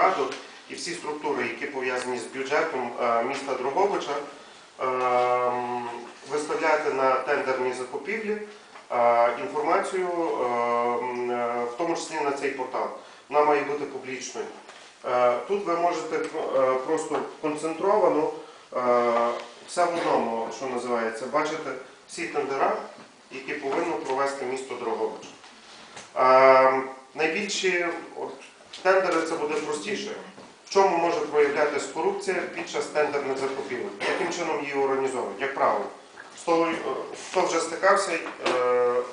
раду і всі структури, які пов'язані з бюджетом е, міста Дрогобича, ем, виставляти на тендерні закупівлі е, інформацію, е, в тому числі на цей портал. Вона має бути публічною. Е, Тут ви можете е, просто концентровано е, все в одному, що називається, бачите всі тендера, які повинно провести місто Дрогобич. Е, Найбільші тендери це буде простіше. В чому може проявлятися корупція під час тендерних закупівель? Яким чином її організовують? Як правило, з того, хто вже стикався, е,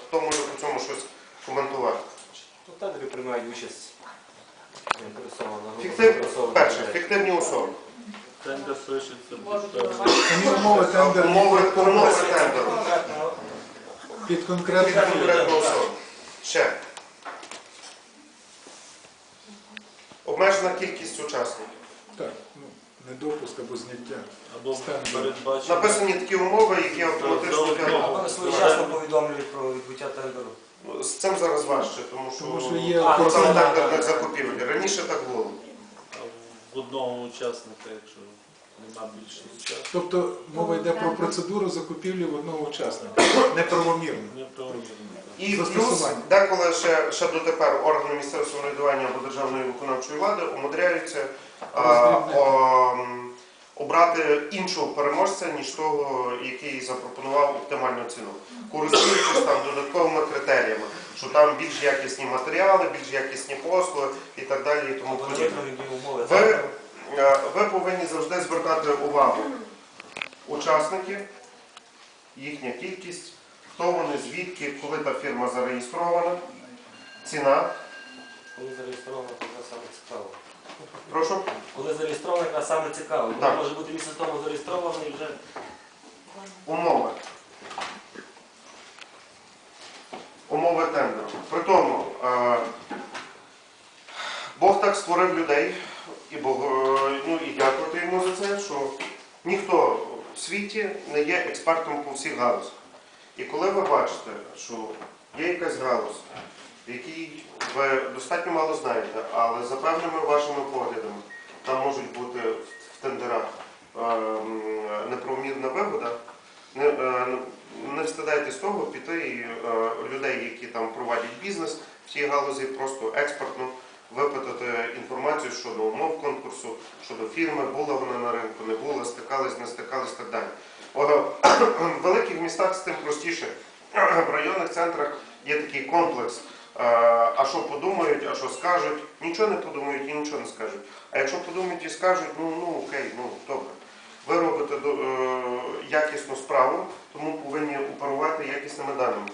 хто може по цьому щось коментувати? Тут тендери приймають участь заінтересована група. Перше, фіктивні особи. Тендер пишеться умови тендеру Умови, тендеру. Під конкретну особу. Ще. Обмежена кількість учасників. так, ну, недопуск або зняття. або Стандарт. передбачено. Написані такі умови, які автоматично для- вони своєчасно повідомлюють про відбуття тендеру. з цим зараз важче, тому що, Тому що є А, там це- тендерних закупівель. Раніше так було. А в одного учасника, якщо нема більше учасників, Тобто мова йде про процедуру закупівлі в одного учасника. Неправомірно. неправомірно. І плюс Застосування. деколи ще, ще дотепер органи місцевого самоврядування або державної виконавчої влади умудряються а, Роздрібнити. о, м, обрати іншого переможця, ніж того, який запропонував оптимальну ціну. Користуючись там додатковими критеріями, що там більш якісні матеріали, більш якісні послуги і так далі. І тому подібне. невитримані умови. Ви, ви повинні завжди звертати увагу учасників, їхня кількість, хто вони, звідки, коли та фірма зареєстрована, ціна. Коли зареєстровано, то це саме цікаво. Прошу. Коли зареєстровано, якраз саме цікаво. Так. може бути місяць тому зареєстрований і вже Умови. Умови тендеру. При тому, е, Бог так створив людей, і Бог, і дякувати йому за це, що ніхто в світі не є експертом по всіх галузях. І коли ви бачите, що є якась галузь, в якій ви достатньо мало знаєте, але за певними вашими поглядами там можуть бути в тендерах е, неправомірна вигода, не, е, не встидайтесь того піти і е, людей, які там проводять бізнес в цій галузі, просто експортно випитати інформацію щодо умов конкурсу, щодо фірми, була вона на ринку, не була, стикались, не стикались і так далі. В великих містах з тим простіше. В районних центрах є такий комплекс. е, А що подумають, а що скажуть? Нічого не подумають і нічого не скажуть. А якщо подумають і скажуть, ну ну окей, ну добре. Ви робите е, якісну справу, тому повинні оперувати якісними даними.